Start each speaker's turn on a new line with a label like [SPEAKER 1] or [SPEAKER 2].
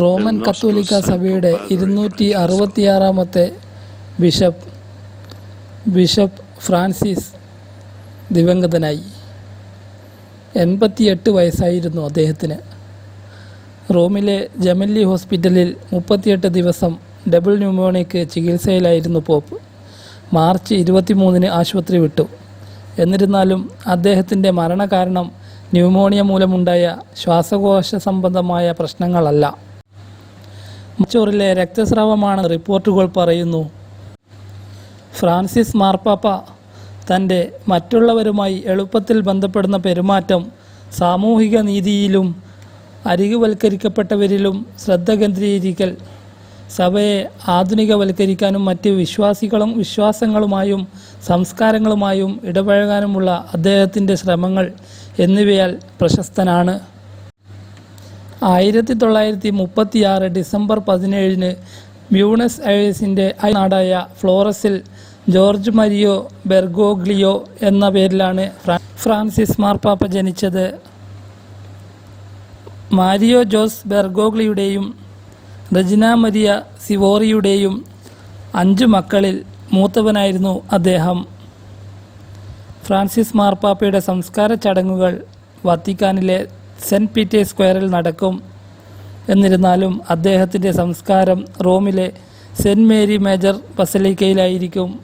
[SPEAKER 1] Roman കത്തോലിക്ക സഭയുടെ ഇരുന്നൂറ്റി അറുപത്തിയാറാമത്തെ ബിഷപ്പ് ബിഷപ്പ് ഫ്രാൻസിസ് ദിവംഗതനായി. എൺപത്തിയെട്ട് വയസ്സായിരുന്നു അദ്ദേഹത്തിന്. റോമിലെ ജമല്ലി ഹോസ്പിറ്റലിൽ മുപ്പത്തിയെട്ട് ദിവസം ഡബിൾ ന്യൂമോണിക്ക് ചികിത്സയിലായിരുന്നു പോപ്പ്. മാർച്ച് ഇരുപത്തിമൂന്നിന് ആശുപത്രി വിട്ടു. എന്നിരുന്നാലും അദ്ദേഹത്തിന്റെ മരണകാരണം ന്യൂമോണിയ മൂലമുണ്ടായ ശ്വാസകോശ സംബന്ധമായ പ്രശ്നങ്ങളല്ല. മച്ചോറിലെ രക്തസ്രാവമാണ് റിപ്പോർട്ടുകൾ പറയുന്നു. ഫ്രാൻസിസ് മാർപ്പാപ്പ തന്റെ മറ്റുള്ളവരുമായി എളുപ്പത്തിൽ ബന്ധപ്പെടുന്ന പെരുമാറ്റം സാമൂഹിക നീതിയിലും അരികുവൽക്കരിക്കപ്പെട്ടവരിലും ശ്രദ്ധ കേന്ദ്രീകരിക്കൽ സഭയെ ആധുനികവൽക്കരിക്കാനും മറ്റ് വിശ്വാസികളും വിശ്വാസങ്ങളുമായും സംസ്കാരങ്ങളുമായും ഇടപഴകാനുമുള്ള അദ്ദേഹത്തിന്റെ ശ്രമങ്ങൾ എന്നിവയാൽ പ്രശസ്തനാണ്. ആയിരത്തി തൊള്ളായിരത്തി ആറ് ഡിസംബർ പതിനേഴിന് ബ്യൂണസ് ഐറിസിന്റെ നാടായ ഫ്ലോറസിൽ ജോർജ് മരിയോ ബെർഗോഗ്ലിയോ എന്ന പേരിലാണ് ഫ്രാൻസിസ് മാർപ്പാപ്പ ജനിച്ചത്. മാരിയോ ജോസ് ബെർഗോഗ്ലിയുടെയും റജിന മരിയ സിവോറിയുടെയും അഞ്ചു മക്കളിൽ മൂത്തവനായിരുന്നു അദ്ദേഹം. ഫ്രാൻസിസ് മാർപ്പാപ്പയുടെ സംസ്കാര ചടങ്ങുകൾ വത്തിക്കാനിലെ സെന്റ് പീറ്റേഴ്സ് സ്ക്വയറിൽ നടക്കും. എന്നിരുന്നാലും അദ്ദേഹത്തിന്റെ സംസ്കാരം റോമിലെ സെന്റ് മേരി മേജർ ബസലിക്കയിലായിരിക്കും.